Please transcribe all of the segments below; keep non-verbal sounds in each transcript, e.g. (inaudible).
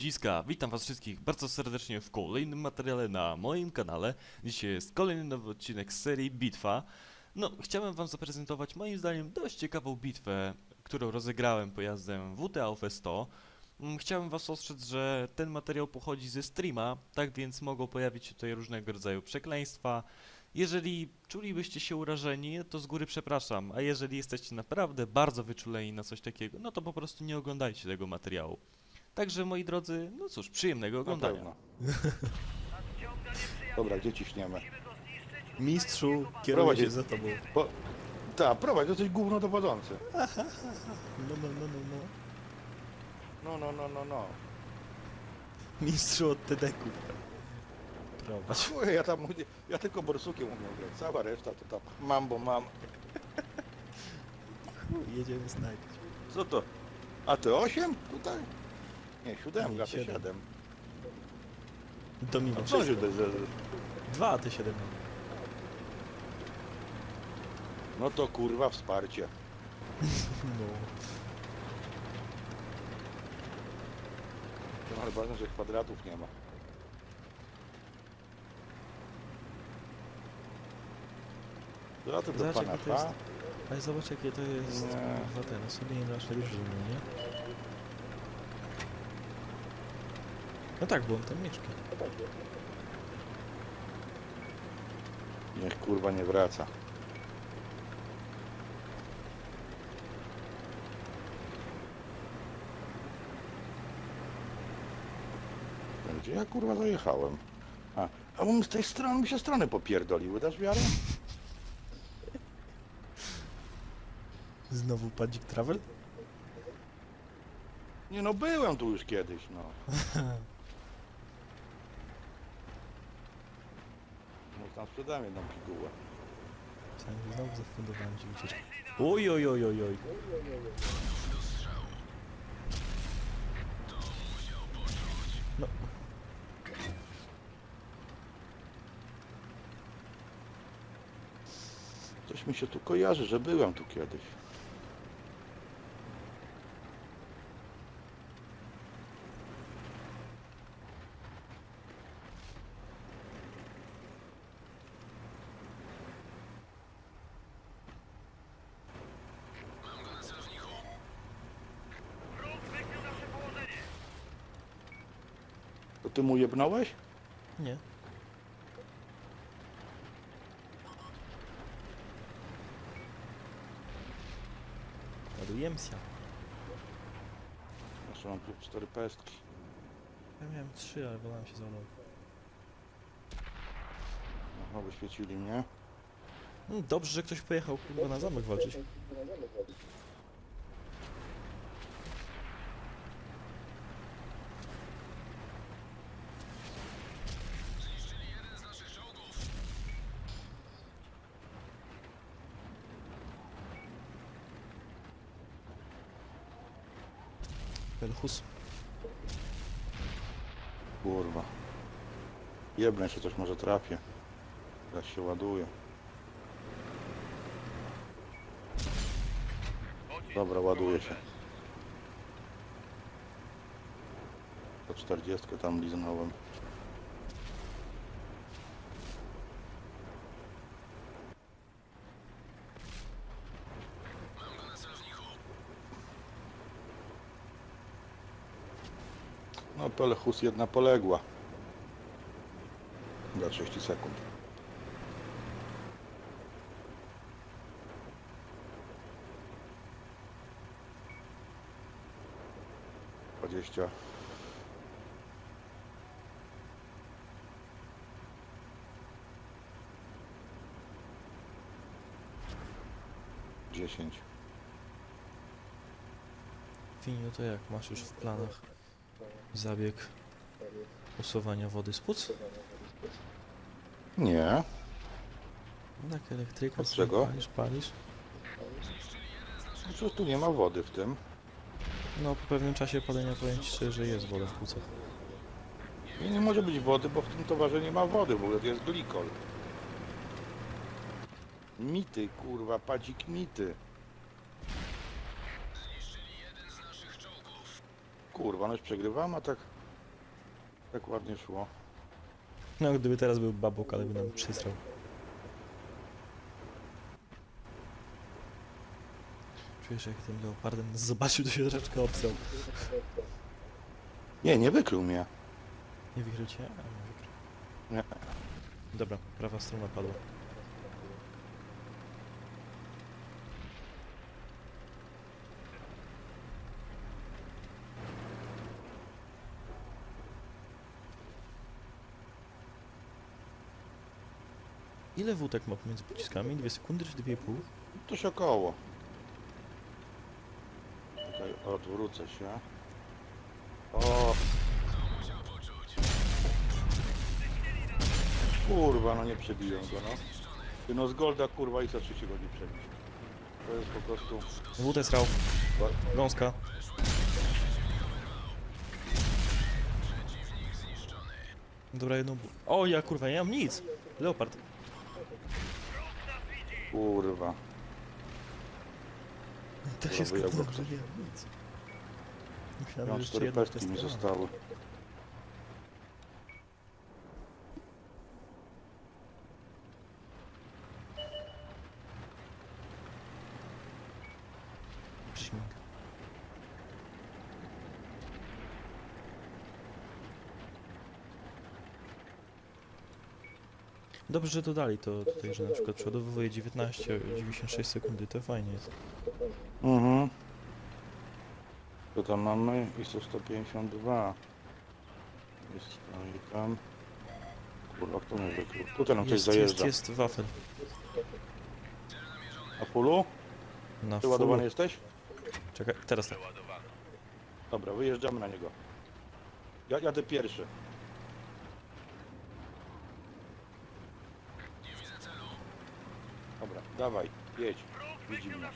Ludziska, witam was wszystkich bardzo serdecznie w kolejnym materiale na moim kanale. Dzisiaj jest kolejny nowy odcinek z serii Bitwa. No, chciałem wam zaprezentować moim zdaniem dość ciekawą bitwę, którą rozegrałem pojazdem WTA OF100. Mm, Chciałem was ostrzec, że ten materiał pochodzi ze streama, tak więc mogą pojawić się tutaj różnego rodzaju przekleństwa. Jeżeli czulibyście się urażeni, to z góry przepraszam, a jeżeli jesteście naprawdę bardzo wyczuleni na coś takiego, no to po prostu nie oglądajcie tego materiału. Także moi drodzy, no cóż, przyjemnego Na oglądania. pewno. (laughs) Dobra, gdzie ciśniemy? Mistrzu, kieruję się za tobą. Po... Tak, prowadź, jesteś gówno dowodzący. (laughs) No, no, no, no, no. No, no, no, no, no. Mistrzu od TDK. Prowadź. Słuchaj, ja tam, ja tylko borsukiem umiem grać. Cała reszta to tam mam, bo mam. Chuj, Jedziemy snajpić. Co to? A ty 8 tutaj? Nie, siódemka, ty siedem. 7. To mimo A co się wszystko. to że... Dwa, a ty siedem. No to kurwa wsparcie. (laughs) No. No ale ważne, że kwadratów nie ma. Kwadraty do Zobacz, pana jakie to. H. Ale zobacz jakie to jest Nie. kurwa ten, sobie nie nasze drużyny, nie? No tak, bo on tam mieszka. Niech kurwa nie wraca. Gdzie ja kurwa zajechałem? A, a bo mi z tej strony mi się strony popierdoliły, dasz wiarę? Znowu Padzik Travel? Nie no, byłem tu już kiedyś, no. (laughs) tam sprzedałem jedną pigułę. Że znowu zafundowałem ci ucieczkę. Oj, oj, oj, oj, oj. No, Coś mi się tu kojarzy, że byłem tu kiedyś. To ty mu jebnąłeś? nie. Ładujemy się. Jeszcze mam tu cztery pestki. Ja miałem trzy, ale wolałem się złamał. Aha, wyświecili mnie. No, dobrze, że ktoś pojechał kurwa na zamek walczyć. Pelchus. Kurwa. Jebnę się coś może trafię. Teraz się ładuje. Dobra, ładuje się. To 40 tam liznąłem. No Pelechus jedna poległa. Za 30 sekund. Dwadzieścia. Dziesięć. Finiu, to jak masz już w planach zabieg usuwania wody z płuc? Nie. Tak, elektryka, Od czego? palisz, palisz. Przecież tu nie ma wody w tym. No, po pewnym czasie palenia powiem ci szczerze, że jest woda w płucach. Nie, nie może być wody, bo w tym towarze nie ma wody, w ogóle to jest glikol. Mity, kurwa, padzik mity. Kurwa, no już przegrywam, a tak Tak ładnie szło. No, gdyby teraz był babuk, ale by nam przysrał. Czujesz, jak ten leopardem nas zobaczył, to się troszeczkę obsrał. Nie, nie wykrył mnie. Nie wykrył cię? A, nie wykrył. Nie. Dobra, prawa strona padła. Ile wódek ma pomiędzy pociskami? Dwie sekundy czy dwie i pół? To się około. Czekaj, odwrócę się. O! Kurwa, no nie przebiłem go, no. Ty no z Golda, kurwa, i za trzy się go nie przebić. To jest po prostu... Wódek srał. Gąska. Dobra, jedną... bu- O, ja kurwa, nie mam nic! Leopard. Kurwa. Tak się że nie mam nic. Myślałem, Mam że jeszcze cztery mi testowana. zostały. Dobrze, że dodali to tutaj, że na przykład przodowuje 19, 96 sekundy, to fajnie jest. Mhm. Co tam mamy? ISO 152. Jest no i tam. Kurwa, kto mnie wykrył? Tutaj nam coś Jest, jest, zajeżdża. jest wafel. A pulu? Na Ty ładowany fullu. jesteś? Czekaj, teraz tak. Dobra, wyjeżdżamy na niego. Ja jadę pierwszy. Dobra, dawaj, jedź. Widzi mnie.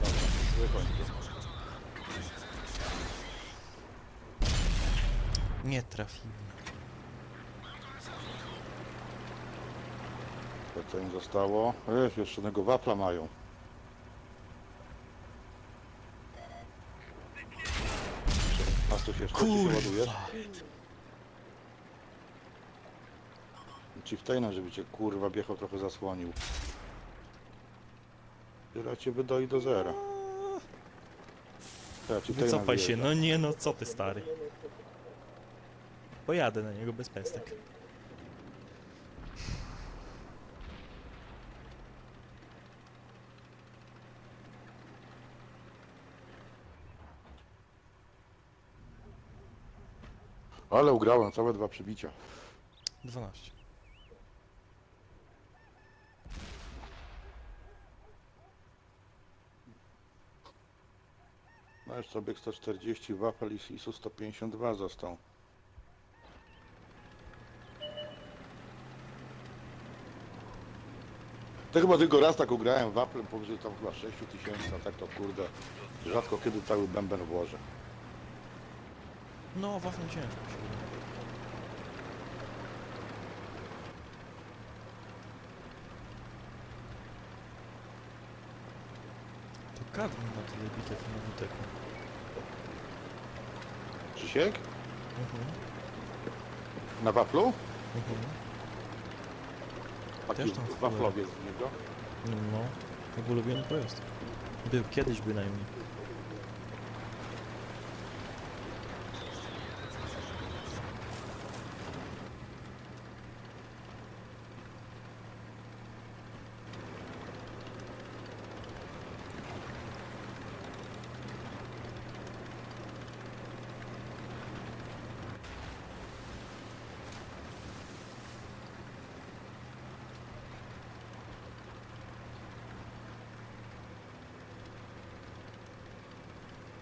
Dobra, wykończę. Nie trafiłem. To co im zostało? Ech, jeszcze jednego wafla mają. Czy się ładujesz? Chieftaina, żeby cię kurwa biechał trochę zasłonił. Tyle cię wydoi do zera. Tak, Chieftaina Wycofaj się, wyjeżdża. no nie no, co ty stary. Pojadę na niego bez pestek. Ale ugrałem, całe dwa przybicia. 12. No jeszcze bieg 140, wafel i ISU 152 został. To chyba tylko raz tak ugrałem waflem powyżej tam chyba 6 tysięcy, a tak to kurde rzadko kiedy cały bęben włożę. No, wafel ciężko się wydaje. To kadmi ma tyle bitew na WTK. Krzysiek? Mhm, Na waflu? mhm. Taki Też tam wpływa. waflowiec w niego. No, jego ulubiony pojazd. Był kiedyś bynajmniej.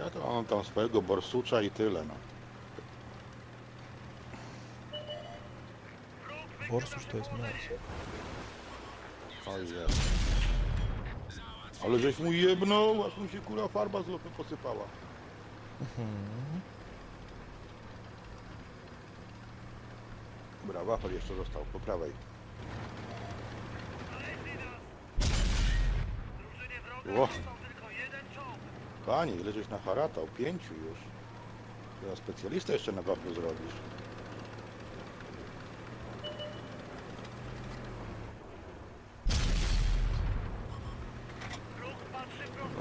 Ja to mam tam swojego borsucza i tyle no. Borsusz to jest moc. Oj jest. Ale żeś mu jebnął, aż mu się kura farba z lopy posypała. Mhm. Dobra, wafel jeszcze został po prawej. Ło. Panie, ile żeś na haratał? Pięciu już. Teraz specjalista jeszcze na wapnu zrobisz.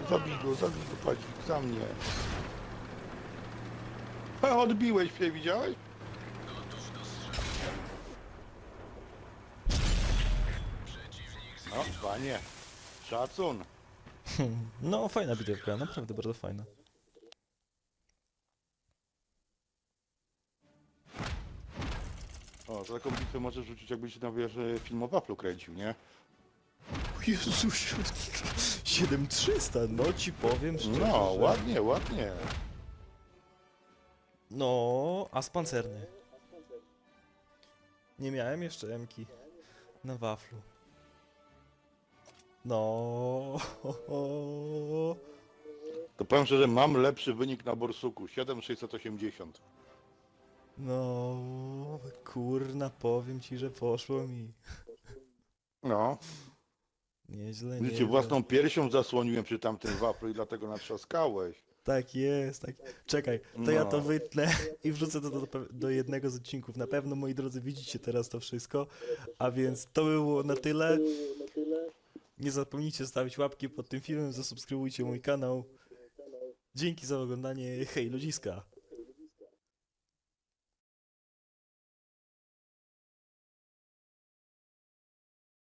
No, zabij go, zabij go, padzik, za mnie. Ha, odbiłeś mnie, widziałeś? No, panie, szacun. No, fajna bitewka, naprawdę bardzo fajna. O, za taką bitwę możesz rzucić jakbyś na wieży film o waflu kręcił, nie? Jezusiu, 7300, no ci powiem szczerze, No, że... ładnie, ładnie. No, a z pancerny. Nie miałem jeszcze emki na waflu. No. To powiem szczerze, mam lepszy wynik na borsuku, 7680. No, kurna, powiem ci, że poszło mi. No, Nieźle, życie nieźle. własną piersią zasłoniłem przy tamtym waflu i dlatego natrzaskałeś. Tak jest, tak. Czekaj, to ja to No. wytnę (laughs) i wrzucę to do, do, jednego z odcinków. Na pewno, moi drodzy, widzicie teraz to wszystko. A więc to by było na tyle. Nie zapomnijcie stawić łapki pod tym filmem, zasubskrybujcie mój kanał. Dzięki za oglądanie. Hej, ludziska!